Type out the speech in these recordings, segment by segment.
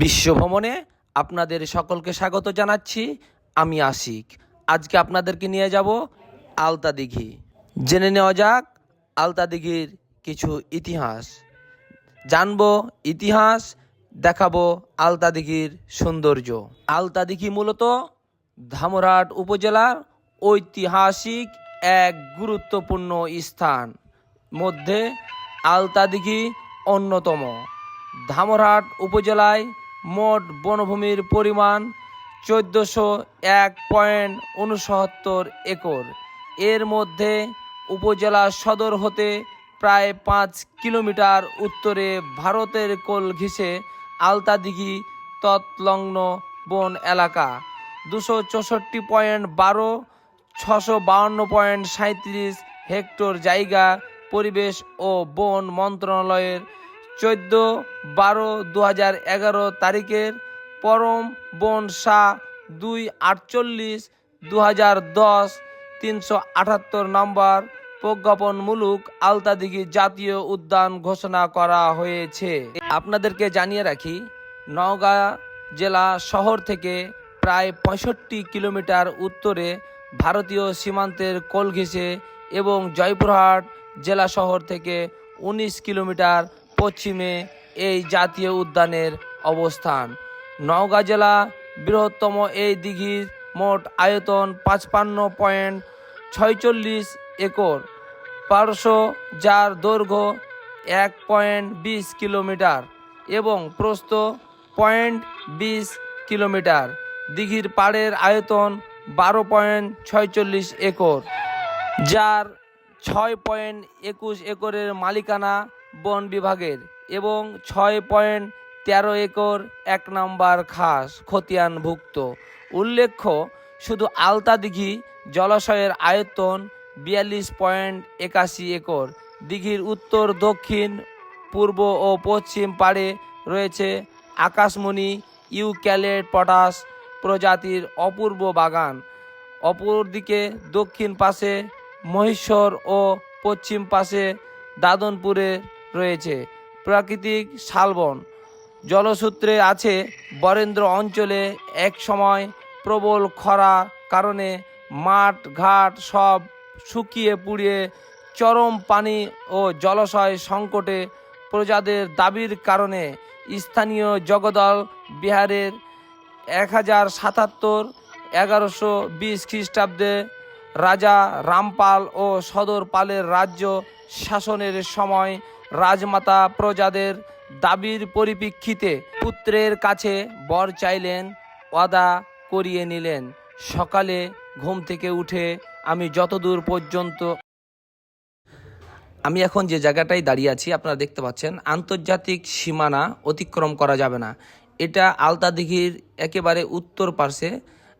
বিশ্ব ভ্রমণে আপনাদের সকলকে স্বাগত জানাচ্ছি। আমি আশিক। আজকে আপনাদেরকে নিয়ে যাব আলতা দিঘি। জেনে নেওয়া যাক আলতা দিঘির কিছু ইতিহাস। জানব ইতিহাস, দেখাবো আলতা দিঘির সৌন্দর্য। আলতা দিঘি মূলত ধামরাট উপজেলার ঐতিহাসিক এক গুরুত্বপূর্ণ স্থান। মধ্যে আলতা দিঘি অন্যতম। ধামরহাট উপজেলায় মোট বনভূমির পরিমাণ চোদ্দোশো এক পয়েন্ট উনসত্তর একর। এর মধ্যে উপজেলা সদর হতে প্রায় পাঁচ কিলোমিটার উত্তরে ভারতের কোল ঘেঁষে আলতাদিঘি তৎলগ্ন বন এলাকা। দুশো চৌষট্টি পয়েন্ট বারো, ছশো বাউন্ন পয়েন্ট সাঁত্রিশ হেক্টর জায়গা, পরিবেশ ও বন মন্ত্রণালয়ের চোদ্দ বারো দু হাজার এগারো তারিখের পরম বন শাহ দুই আটচল্লিশ দু হাজার দশ তিনশো আটাত্তর নম্বর প্রজ্ঞাপনমূলক আলতাদিঘি জাতীয় উদ্যান ঘোষণা করা হয়েছে। আপনাদেরকে জানিয়ে রাখি, নওগাঁ জেলা শহর থেকে প্রায় পঁয়ষট্টি কিলোমিটার উত্তরে ভারতীয় সীমান্তের কোল এবং জয়পুরহাট জেলা শহর থেকে উনিশ কিলোমিটার পশ্চিমে এই জাতীয় উদ্যানের অবস্থান। নওগাঁ জেলা বৃহত্তম এই দিঘির মোট আয়তন পাঁচপান্ন পয়েন্ট ছয়চল্লিশ একর। পার্শ্ব যার দৈর্ঘ্য এক পয়েন্ট বিশ কিলোমিটার এবং প্রস্থ পয়েন্ট বিশ কিলোমিটার। দিঘির পাড়ের আয়তন বারো পয়েন্ট ছয়চল্লিশ একর, যার ছয় পয়েন্ট একুশ একরের মালিকানা বন বিভাগের এবং ছয় পয়েন্ট তেরো একর এক নম্বর খাস খতিয়ানভুক্ত। উল্লেখ্য, শুধু আলতা দিঘি জলাশয়ের আয়তন বিয়াল্লিশ পয়েন্ট একাশি একর। দিঘির উত্তর, দক্ষিণ, পূর্ব ও পশ্চিম পাড়ে রয়েছে আকাশমণি ইউক্যালেট পটাশ প্রজাতির অপূর্ব বাগান। অপরদিকে দক্ষিণ পাশে মহেশ্বর ও পশ্চিম পাশে দাদনপুরে রয়েছে। প্রাকৃতিক শালবন। জলসূত্রে আছে বরেন্দ্র অঞ্চলে এক সময় প্রবল খরা কারণে মাঠ, ঘাট সব শুকিয়ে পুড়িয়ে চরম পানি ও জলাশয় সংকটে প্রজাদের দাবির কারণে স্থানীয় জগদল বিহারের এক হাজার সাতাত্তর এগারোশো বিশ খ্রিস্টাব্দে রাজা রামপাল ও সদর পালের রাজ্য শাসনের সময় রাজমাতা প্রজাদের দাবির পরিপ্রেক্ষিতে পুত্রের কাছে বর চাইলেন ওয়াদা করিয়ে নিলেন। সকালে ঘুম থেকে উঠে আমি যতদূর পর্যন্ত আমি এখন যে জায়গাটায় দাঁড়িয়ে আছি আপনারা দেখতে পাচ্ছেন আন্তর্জাতিক সীমানা অতিক্রম করা যাবে না। এটা আলতা দিঘির একেবারে উত্তর পার্শ্বে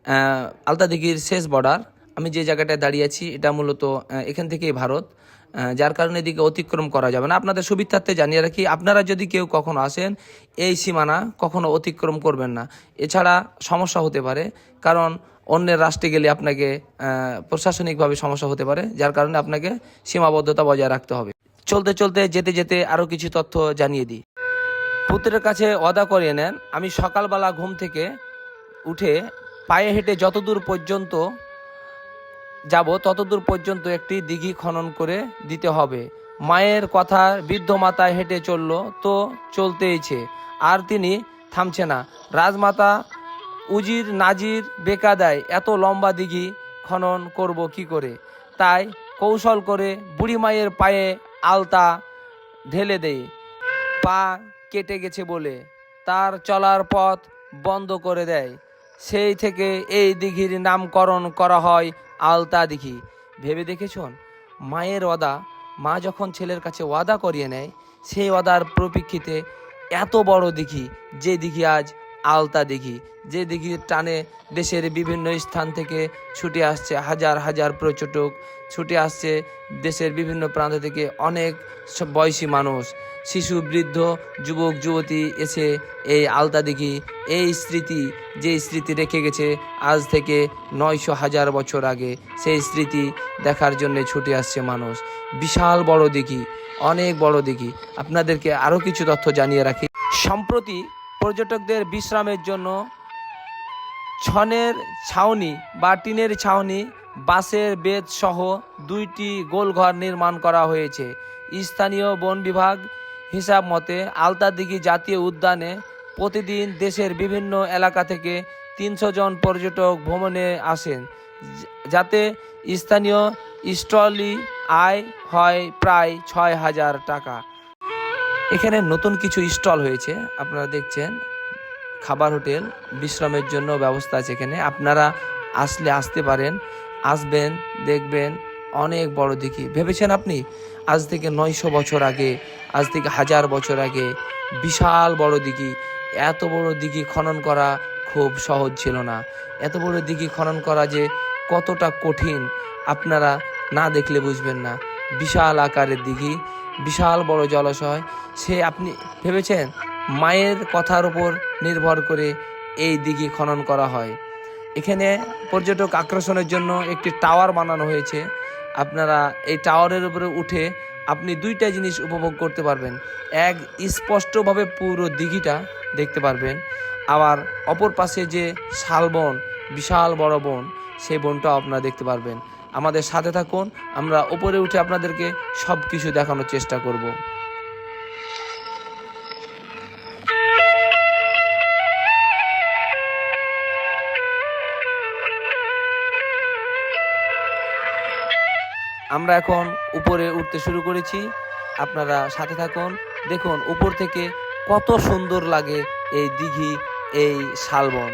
আহ, আলতা দিঘির শেষ বর্ডার আমি যে জায়গাটায় দাঁড়িয়ে আছি এটা মূলত এখান থেকেই ভারত। যার কারণে এদিকে অতিক্রম করা যাবে না। আপনাদের সুবিধার্থে জানিয়ে রাখি, আপনারা যদি কেউ কখনো আসেন, এই সীমানা কখনো অতিক্রম করবেন না। এছাড়া সমস্যা হতে পারে, কারণ অন্যের রাষ্ট্রে গেলে আপনাকে প্রশাসনিকভাবে সমস্যা হতে পারে, যার কারণে আপনাকে সীমাবদ্ধতা বজায় রাখতে হবে। চলতে চলতে যেতে যেতে আরও কিছু তথ্য জানিয়ে দিই। পুত্রের কাছে অদা করিয়ে নেন, আমি সকালবেলা ঘুম থেকে উঠে পায়ে হেঁটে যতদূর পর্যন্ত যাব ততদূর পর্যন্ত একটি দিঘি খনন করে দিতে হবে। মায়ের কথা বৃদ্ধ মাতায় হেঁটে চলল, তো চলতেইছে আর তিনি থামছে না। রাজমাতা উজির নাজির বেকা দেয় এত লম্বা দিঘি খনন করব কি করে? তাই কৌশল করে বুড়ি মায়ের পায়ে আলতা ঢেলে দেয় পা কেটে গেছে বলে। তার চলার পথ বন্ধ করে দেয়। সেই থেকে এই দিঘির নামকরণ করা হয় আলতা দিঘি। ভেবে দেখেছন? মায়ের ওয়াদা, মা যখন ছেলের কাছে ওয়াদা করিয়ে নেয়, সেই ওয়াদার প্রপেক্ষিতে এত বড় দিঘি, যে দিঘি আজ আলতা দিঘি যে দিঘির টানে দেশের বিভিন্ন স্থান থেকে ছুটে আসছে হাজার হাজার পর্যটক, ছুটে আসছে দেশের বিভিন্ন প্রান্ত থেকে অনেক বয়সী মানুষ, শিশু, বৃদ্ধ, যুবক, যুবতী এসে এই আলতা দিঘি এই স্মৃতি, যে স্মৃতি রেখে গেছে আজ থেকে নয়শো হাজার বছর আগে, সেই স্মৃতি দেখার জন্য ছুটে আসছে মানুষ। বিশাল বড় দিঘি অনেক বড় দিঘি আপনাদেরকে আরও কিছু তথ্য জানিয়ে রাখি। সম্প্রতি পর্যটকদের বিশ্রামের জন্য ছনের ছাউনি বা টিনের ছাউনি, বাঁশের বেত সহ দুইটি গোলঘর নির্মাণ করা হয়েছে। স্থানীয় বন বিভাগ হিসাব মতে আলতাদিঘি জাতীয় উদ্যানে প্রতিদিন দেশের বিভিন্ন এলাকা থেকে তিনশো জন পর্যটক ভ্রমণে আসেন, যাতে স্থানীয় স্টলি আয় হয় প্রায় ছয় হাজার টাকা। এখানে নতুন কিছু স্টল হয়েছে। আপনারা দেখছেন, খাবার হোটেল, বিশ্রামের জন্য ব্যবস্থা আছে এখানে। আপনারা আসলে আসতে পারেন, আসবেন, দেখবেন, অনেক বড় দিঘি ভেবেছেন আপনি? আজ থেকে নয়শো বছর আগে, আজ থেকে হাজার বছর আগে বিশাল বড় দিঘি। এত বড় দিঘি খনন করা খুব সহজ ছিল না। এত বড় দিঘি খনন করা যে কতটা কঠিন, আপনারা না দেখলে বুঝবেন না। বিশাল আকারের দিঘি, বিশাল বড় জলাশয় সে আপনি ভেবেছেন মায়ের কথার উপর নির্ভর করে এই দিঘি খনন করা হয়। এখানে পর্যটক আকর্ষণের জন্য একটি টাওয়ার বানানো হয়েছে। আপনারা এই টাওয়ারের উপরে উঠে আপনি দুইটা জিনিস উপভোগ করতে পারবেন। এক, স্পষ্টভাবে পুরো দিঘিটা দেখতে পারবেন। আবার অপর পাশে যে শালবন বিশাল বড় বন, সেই বনটাও আপনারা দেখতে পারবেন। আমাদের সাথে থাকুন, আমরা উপরে উঠে আপনাদেরকে সব কিছু দেখানোর চেষ্টা করব। আমরা এখন উপরে উঠতে শুরু করেছি। আপনারা সাথে থাকুন। দেখুন, উপর থেকে কত সুন্দর লাগে এই দিঘি, এই শালবন।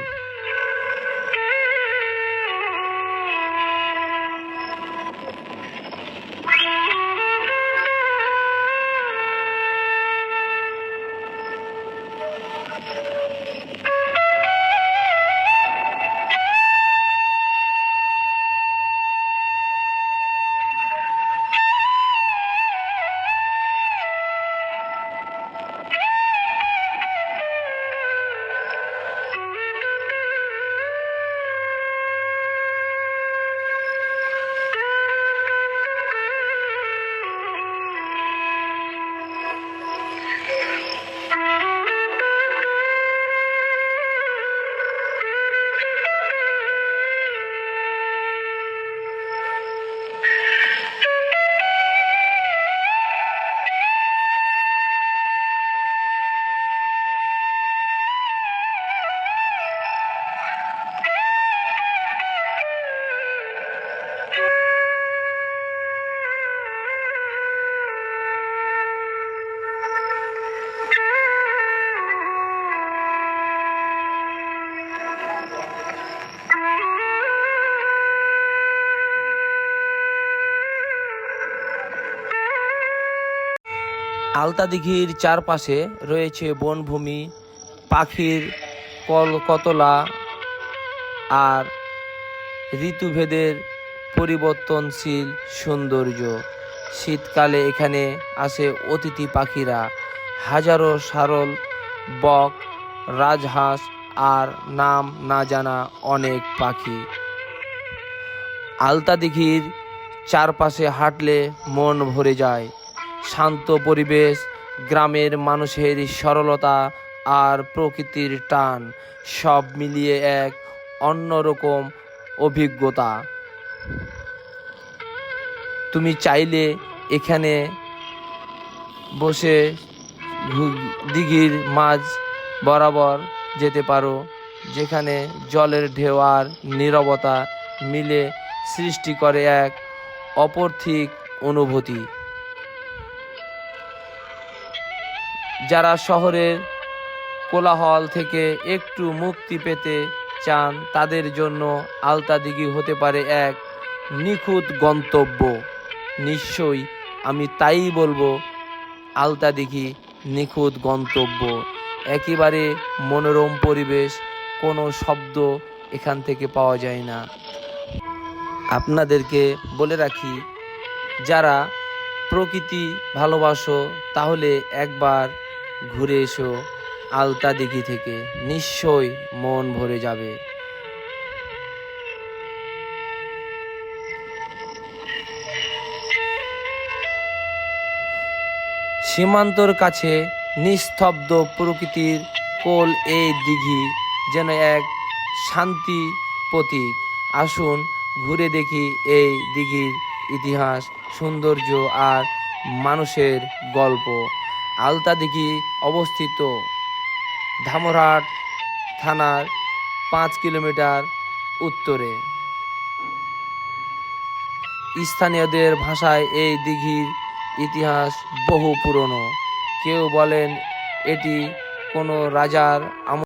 আলতা দিঘির চারপাশে রয়েছে বনভূমি, পাখির কলকতলা আর ঋতুভেদের পরিবর্তনশীল সৌন্দর্য। শীতকালে এখানে আসে অতিথি পাখিরা। হাজারো সারল, বক, রাজহাঁস আর নাম না জানা অনেক পাখি। আলতা দিঘির চারপাশে হাঁটলে মন ভরে যায়। শান্ত পরিবেশ, গ্রামের মানুষের সরলতা আর প্রকৃতির টান, সব মিলিয়ে এক অন্যরকম অভিজ্ঞতা। তুমি চাইলে এখানে বসে দিঘির মাঝ বরাবর যেতে পারো, যেখানে জলের ঢেউ আর নীরবতা মিলে সৃষ্টি করে এক অপর্থিক অনুভূতি। যারা শহরের কোলাহল থেকে একটু মুক্তি পেতে চান, তাদের জন্য আলতা দিঘি হতে পারে এক নিখুঁত গন্তব্য। নিশ্চয়ই আমি তাই বলব, আলতা দিঘি নিখুঁত গন্তব্য। একেবারে মনোরম পরিবেশ, কোনো শব্দ এখান থেকে পাওয়া যায় না। আপনাদেরকে বলে রাখি, যারা প্রকৃতি ভালোবাসো, তাহলে একবার ঘুরে এসো। আলতা দিঘি থেকে নিশ্চয়ই মন ভরে যাবে। সীমান্তর কাছে নিস্তব্ধ প্রকৃতির কোল এই দিঘি, যেন এক শান্তি প্রতীক। আসুন ঘুরে দেখি এই দিঘির ইতিহাস, সৌন্দর্য আর মানুষের গল্প। আলতা দিঘি অবস্থিত। ধামরহাট থানার পাঁচ কিলোমিটার উত্তরে। স্থানীয়দের ভাষায় এই দিঘির ইতিহাস বহু পুরনো। কেউ বলেন এটি কোনো রাজার আমল